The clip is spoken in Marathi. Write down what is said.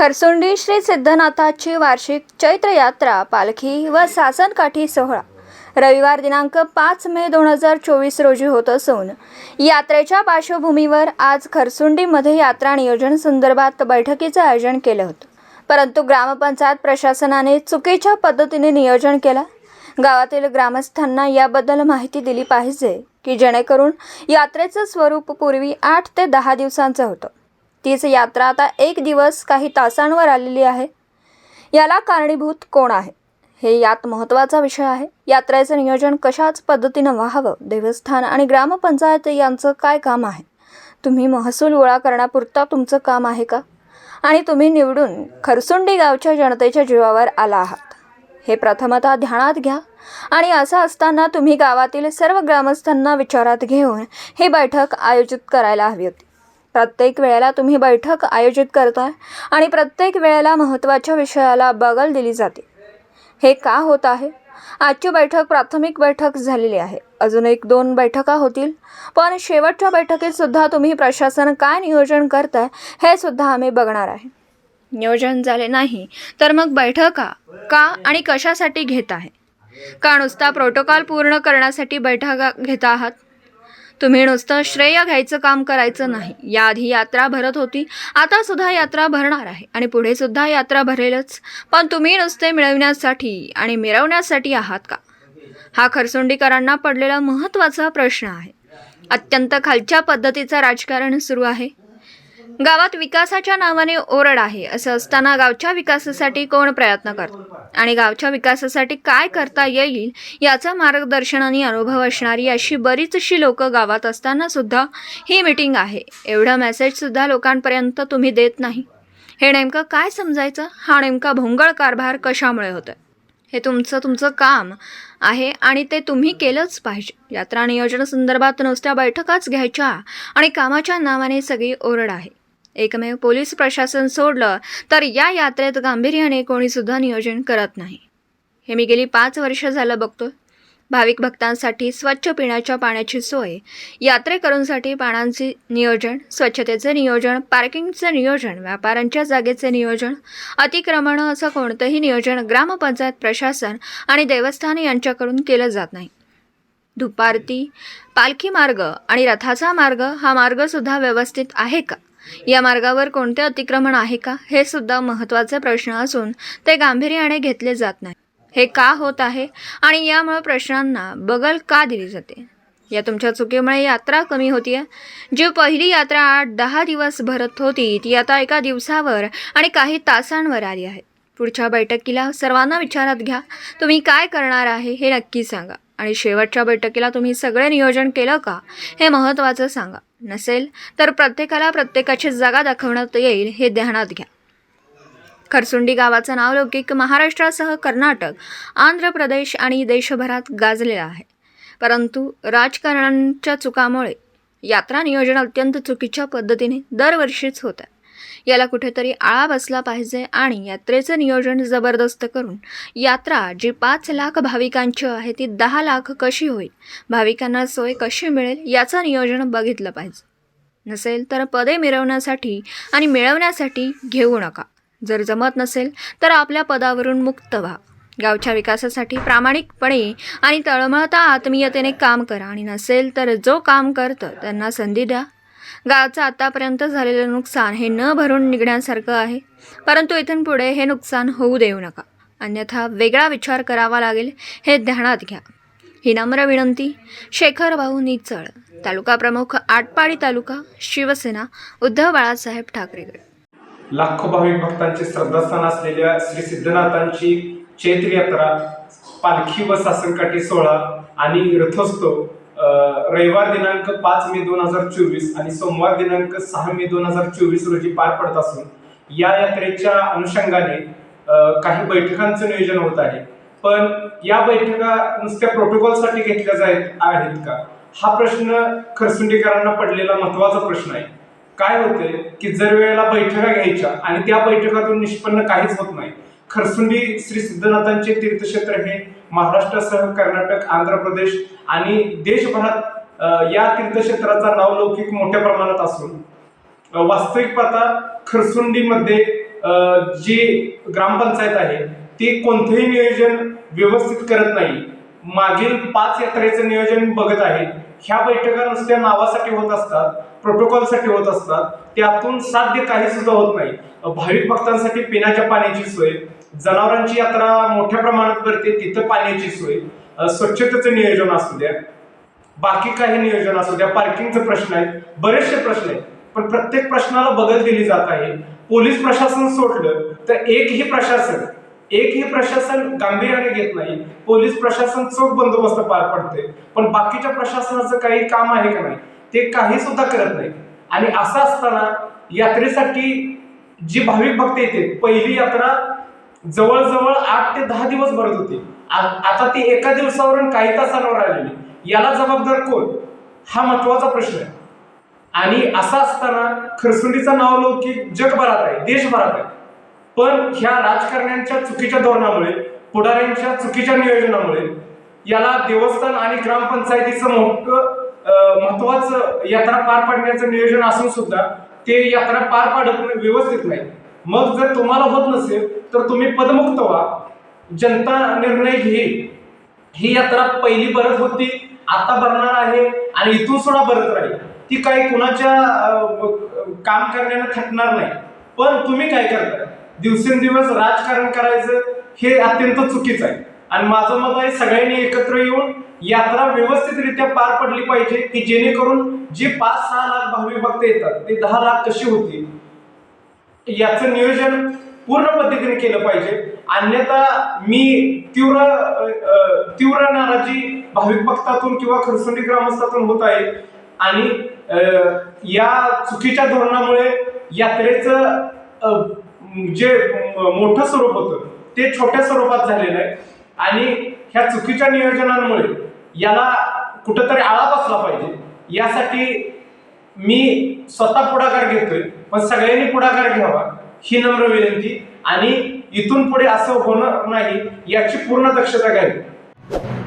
खरसुंडी श्री सिद्धनाथाची वार्षिक चैत्र यात्रा पालखी व सासनकाठी सोहळा. रविवार दिनांक पाच मे दोन हजार चोवीस रोजी होत असून यात्रेच्या पार्श्वभूमीवर आज खरसुंडीमध्ये यात्रा नियोजन संदर्भात बैठकीचं आयोजन केलं होतं. परंतु ग्रामपंचायत प्रशासनाने चुकीच्या पद्धतीने नियोजन केलं. गावातील ग्रामस्थांना याबद्दल माहिती दिली पाहिजे की जेणेकरून यात्रेचं स्वरूप पूर्वी आठ ते दहा दिवसांचं होतं. तीच यात्रा आता एक दिवस काही तासांवर आलेली आहे. याला कारणीभूत कोण आहे? हे यात महत्त्वाचा विषय आहे. यात्रेचं नियोजन कशाच पद्धतीनं व्हावं? देवस्थान आणि ग्रामपंचायत यांचं काय काम आहे? तुम्ही महसूल गोळा करण्यापुरता तुमचं काम आहे का? आणि तुम्ही निवडून खरसुंडी गावच्या जनतेच्या जीवावर आला आहात. हे प्रथमतः ध्यानात घ्या. आणि असं असताना तुम्ही गावातील सर्व ग्रामस्थांना विचारात घेऊन ही बैठक आयोजित करायला हवी होती. प्रत्येक वेळेला तुम्ही बैठक आयोजित करताय आणि प्रत्येक वेळेला महत्त्वाच्या विषयाला बगल दिली जाते. हे का होत आहे? आजची बैठक प्राथमिक बैठक झालेली आहे. अजून एक दोन बैठका होतील. पण शेवटच्या बैठकीत सुद्धा तुम्ही प्रशासन काय नियोजन करताय हे सुद्धा आम्ही बघणार आहे. नियोजन झाले नाही तर मग बैठका का आणि कशासाठी घेत आहे? का नुसता प्रोटोकॉल पूर्ण करण्यासाठी बैठका घेत आहात? तुम्ही नुसतं श्रेय घ्यायचं काम करायचं नाही. याआधी यात्रा भरत होती. आता सुद्धा यात्रा भरणार आहे. आणि पुढे सुद्धा यात्रा भरेलच. पण तुम्ही नुसते मिळवण्यासाठी आणि मिरवण्यासाठी आहात का? हा खरसुंडीकरांना पडलेला महत्त्वाचा प्रश्न आहे. अत्यंत खालच्या पद्धतीचं राजकारण सुरू आहे. गावात विकासाच्या नावाने ओरड आहे. असं असताना गावच्या विकासासाठी कोण प्रयत्न करतो? आणि गावच्या विकासासाठी काय करता येईल याचं मार्गदर्शन आणि अनुभव असणारी अशी बरीचशी लोक गावात असताना सुद्धा ही मीटिंग आहे. एवढं मेसेज सुद्धा लोकांपर्यंत तुम्ही देत नाही. हे नेमकं काय समजायचं? हा नेमका भोंगळ कारभार कशामुळे होतं हे तुमचं तुमचं काम आहे आणि ते तुम्ही केलंच पाहिजे. यात्रा नियोजन संदर्भात नुसत्या बैठकाच घ्यायच्या आणि कामाच्या नावाने सगळी ओरड आहे. एकमेव पोलीस प्रशासन सोडलं तर या यात्रेत गांभीर्याने कोणीसुद्धा नियोजन करत नाही. हे मी गेली पाच वर्ष झालं बघतो. भाविक भक्तांसाठी स्वच्छ पिण्याच्या पाण्याची सोय यात्रेकरूंसाठी पाण्याचे नियोजन स्वच्छतेचे नियोजन पार्किंगचे नियोजन व्यापाऱ्यांच्या जागेचे नियोजन अतिक्रमण असं कोणतंही नियोजन ग्रामपंचायत प्रशासन आणि देवस्थान यांच्याकडून केलं जात नाही. दुपारती पालखी मार्ग आणि रथाचा मार्ग हा मार्गसुद्धा व्यवस्थित आहे का? या मार्गावर कोणते अतिक्रमण आहे का? हे सुद्धा महत्त्वाचे प्रश्न असून ते गांभीर्याने घेतले जात नाही. हे का होत आहे? आणि यामुळे प्रश्नांना बगल का दिली जाते? या तुमच्या चुकीमुळे यात्रा कमी होतीये. जी पहिली यात्रा आठ दहा दिवस भरत होती ती आता एका दिवसावर आणि काही तासांवर आली आहे. पुढच्या बैठकीला सर्वांना विचारात घ्या. तुम्ही काय करणार आहे हे नक्की सांगा. आणि शेवटच्या बैठकीला तुम्ही सगळे नियोजन केलं का? हे महत्त्वाचं सांगा. नसेल तर प्रत्येकाला प्रत्येकाची जागा दाखवण्यात येईल हे ध्यानात घ्या. खरसुंडी गावाचं नाव लौकिक महाराष्ट्रासह कर्नाटक आंध्र प्रदेश आणि देशभरात गाजलेलं आहे. परंतु राजकारणांच्या चुकामुळे यात्रा नियोजन अत्यंत चुकीच्या पद्धतीने दरवर्षीच होतं आहे याला कुठेतरी आळा बसला पाहिजे आणि यात्रेचं नियोजन जबरदस्त करून. यात्रा जी पाच लाख भाविकांची आहे ती दहा लाख कशी होईल? भाविकांना सोय कशी मिळेल? याचं नियोजन बघितलं पाहिजे. नसेल तर पदे मिरवण्यासाठी आणि मिळवण्यासाठी घेऊ नका. जर जमत नसेल तर आपल्या पदावरून मुक्त व्हा. गावच्या विकासासाठी प्रामाणिकपणे आणि तळमळता आत्मीयतेने काम करा आणि नसेल तर जो काम करतं त्यांना संधी द्या. गावचं आतापर्यंत झालेलं नुकसान हे न भरून निघण्यासारखं आहे. परंतु इथून पुढे हे नुकसान होऊ देऊ नका. अन्यथा वेगळा विचार करावा लागेल हे ध्यानात घ्या. ही नम्र विनंती शेखर भाऊ निचळ तालुका प्रमुख आटपाडी तालुका शिवसेना उद्धव बाळासाहेब ठाकरेगड. लाखो भाविक भक्तांचे श्रद्धास्थान असलेल्या श्री सिद्धनाथांची चैत्र यात्रा पालखी व सासनकाठी सोहळा आणि रथोत्सव रविवार दिनांक पाच मे दोन हजार चोवीस आणि सोमवार दिनांक सहा मे दोन हजार चोवीस रोजी पार पडत असून या यात्रेच्या अनुषंगाने काही बैठकांचं नियोजन होत आहे. पण या बैठका नुसत्या प्रोटोकॉलसाठी घेतल्या जात आहेत का? हा प्रश्न खरसुंडीकरांना पडलेला महत्त्वाचा प्रश्न आहे. काय होते की जर वेळेला बैठका घ्यायच्या आणि त्या बैठकातून निष्पन्न काहीच होत नाही. खरसुंडी श्री सिद्धनाथांचे तीर्थक्षेत्र हे महाराष्ट्रासह कर्नाटक आंध्र प्रदेश आणि देशभरात या तीर्थक्षेत्राचा नावलौकिक मोठ्या प्रमाणात असून वास्तविक पाहता खरसुंडीमध्ये जी ग्रामपंचायत आहे ती कोणतंही नियोजन व्यवस्थित करत नाही. मागील पाच यात्रेचं नियोजन बघत आहे. ह्या बैठका नुसत्या नावासाठी होत असतात प्रोटोकॉलसाठी होत असतात त्यातून साध्य काही सुद्धा होत नाही. भाविक भक्तांसाठी पिण्याच्या पाण्याची सोय जनावरांची यात्रा मोठ्या प्रमाणात करते तिथं पाण्याची सोय स्वच्छतेचं नियोजन असू द्या बाकी काही नियोजन असू द्या पार्किंगचे प्रश्न आहेत बरेचसे प्रश्न आहेत. पण प्रत्येक प्रश्नाला बदल दिली जात आहे. पोलीस प्रशासन सोडलं तर एकही प्रशासन एकही प्रशासन गांभीर्याने घेत नाही. पोलीस प्रशासन चोख बंदोबस्त पार पडते पण बाकीच्या प्रशासनाचं काही काम आहे का नाही ते काही सुद्धा करत नाही. आणि असं असताना यात्रेसाठी जी भाविक भक्त येते पहिली यात्रा जवळजवळ आठ ते दहा दिवस भरत होते. आ- आता ती एका दिवसावरून काही तासांवर आलेली याला जबाबदार कोण? हा महत्त्वाचा प्रश्न आहे. आणि असा असताना खरसुंडीचा नावलौकिक जगभरात आहे देशभरात आहे. पण ह्या राजकारण्यांच्या चुकीच्या धोरणामुळे पुढाऱ्यांच्या चुकीच्या नियोजनामुळे याला देवस्थान आणि ग्रामपंचायतीचं मोठं महत्वाचं यात्रा पार पाडण्याचं नियोजन असून सुद्धा ते यात्रा पार पाडत व्यवस्थित नाही. मग जर तुम्हाला होत नसेल तर तुम्ही पदमुक्त व्हा. जनता निर्णय घेईल. ही यात्रा पहिली भरत होती आता भरणार आहे आणि इथून सुद्धा भरत राहील. ती काही कुणाच्या काम करण्याने थकणार नाही. पण तुम्ही काय करताय? दिवसेंदिवस राजकारण करायचं हे अत्यंत चुकीचं आहे. आणि माझं मत आहे सगळ्यांनी एकत्र येऊन यात्रा व्यवस्थितरित्या पार पडली पाहिजे की जेणेकरून जे पाच सहा लाख भाविक भक्त येतात ते दहा लाख कशी होतील? याचं नियोजन पूर्ण पद्धतीने केलं पाहिजे. अन्यथा मी तीव्र तीव्र नाराजी भाविक भक्तातून किंवा खरसुंडी ग्रामस्थातून होत आहे. आणि या चुकीच्या धोरणामुळे यात्रेचं जे मोठं स्वरूप होतं ते छोट्या स्वरूपात झालेलं आहे. आणि ह्या चुकीच्या नियोजनांमुळे याला कुठंतरी आळा बसला पाहिजे. यासाठी मी स्वतः पुढाकार घेतोय पण सगळ्यांनी पुढाकार घ्यावा. ही नम्र विनंती. आणि इथून पुढे असं होणार नाही याची पूर्ण दक्षता घ्यावी.